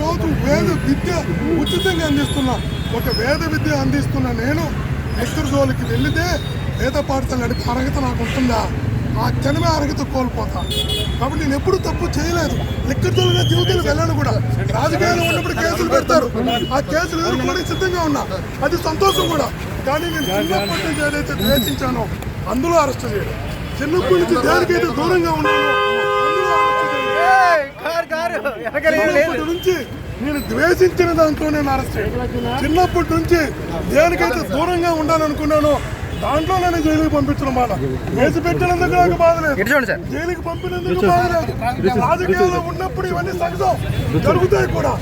రోజు వేద విద్య ఉచితంగా అందిస్తున్నా. ఒక వేద విద్య అందిస్తున్న నేను ఎదురు జోలికి వెళితే వేద పాఠశాల నడిపే అర్హత నాకు ఉంటుందా? ఆ క్షణమే అర్హత కోల్పోతా. కాబట్టి నేను ఎప్పుడు తప్పు చేయలేదు. లెక్కతోలుగా జీవితాలు వెళ్ళాను కూడా. రాజకీయాలు ఉన్నప్పుడు కేసులు పెడతారు. ఆ కేసులు ఎదుర్కోవడానికి సిద్ధంగా ఉన్నా. అది సంతోషం కూడా. కానీ నేను చిన్నప్పటి నుంచి ఏదైతే ద్వేషించానో అందులో అరెస్ట్ చేయడం చిన్నప్పటి నుంచి దేనికైతే దూరంగా ఉన్నానో చిన్నప్పటి నుంచి నేను ద్వేషించిన దాంట్లో నేను అరెస్ట్. చిన్నప్పటి నుంచి దేనికైతే దూరంగా ఉండాలనుకున్నానో దాంట్లో నన్ను జైలుకి పంపించడం బాధ. కేసు పెట్టినందుకు నాకు బాధ లేదు. జైలుకి పంపినందుకు బాధ లేదు. రాజకీయాల్లో ఉన్నప్పుడు ఇవన్నీ సహజం జరుగుతాయి కూడా.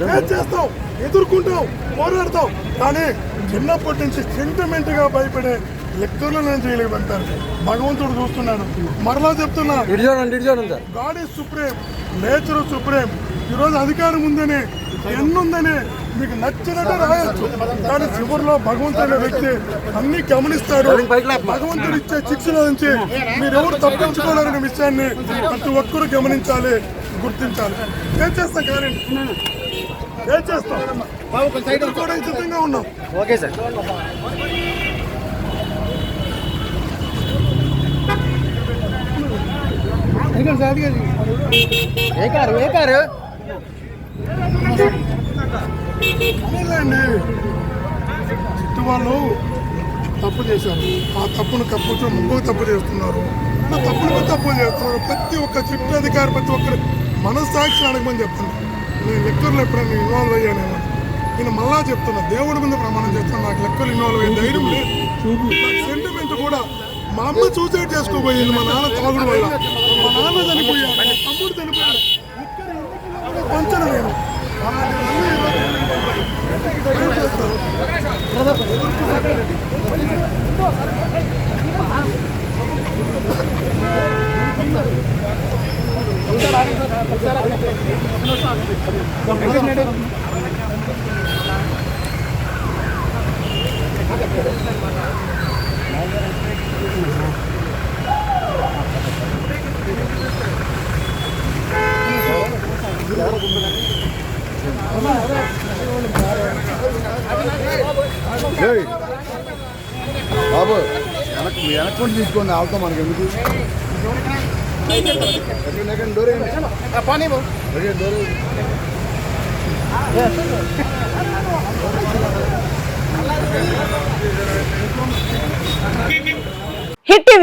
ఫేస్ చేస్తాం? ఎదుర్కొంటాం పోరాడతాం. కానీ చిన్నప్పటి నుంచి సెంటిమెంట్గా భయపడే లెక్కలు నేను పంపాను భగవంతుడు చూస్తున్నాడు. మరలా చెప్తున్నా. God is supreme. Nature supreme. ఈరోజు అధికారం ఉందని ఎన్నుందని మీకు నచ్చినట్టు రాయొచ్చు. కానీ చివరిలో భగవంతుడు వ్యక్తి అన్ని గమనిస్తాడు. భగవంతుడు ఇచ్చే శిక్షణ నుంచి మీరెవరు తప్పించుకోలేరనే విషయాన్ని ప్రతి ఒక్కరూ గమనించాలి గుర్తించాలి. ఏం చేస్తాం కానీ ఏం చేస్తాం? ఎదుర్కోవడానికి సిద్ధంగా ఉన్నాం. Okay sir. ఏ కారు ఏ కారు చిట్టు వాళ్ళు తప్పు చేశారు ఆ తప్పును కప్పుతూ ముందుకు తప్పు చేస్తున్నారు ఆ తప్పును తప్పు చేస్తున్నారు ప్రతి ఒక్క చిట్టు అధికారి ప్రతి ఒక్కరు మనస్సాక్షి అడగమని చెప్తున్నా నేను లెక్కర్లు ఎప్పుడైనా ఇన్వాల్వ్ అయ్యానేమో నేను మళ్ళా చెప్తున్నా దేవుడి మీద ప్రమాణం చేస్తాను నాకు లెక్కలు ఇన్వాల్వ్ అయ్యే ధైర్యం లేదు సెంటిమెంట్ కూడా మా అమ్మ సూసైడ్ చేసుకోబోయింది మా నాన్న తాగుడు వల్ల. మా నాన్న చనిపోయాడు తమ్ముడు చనిపోయాడు. పంచను నేను అలాంటివన్నీ ఈరోజు బాబు వెనక్కి మీ వెనక్కి తీసుకోండి ఆవుతాం మనకి ఎందుకు డోర్. ఎక్కడ డోర్ వేయండి. Hit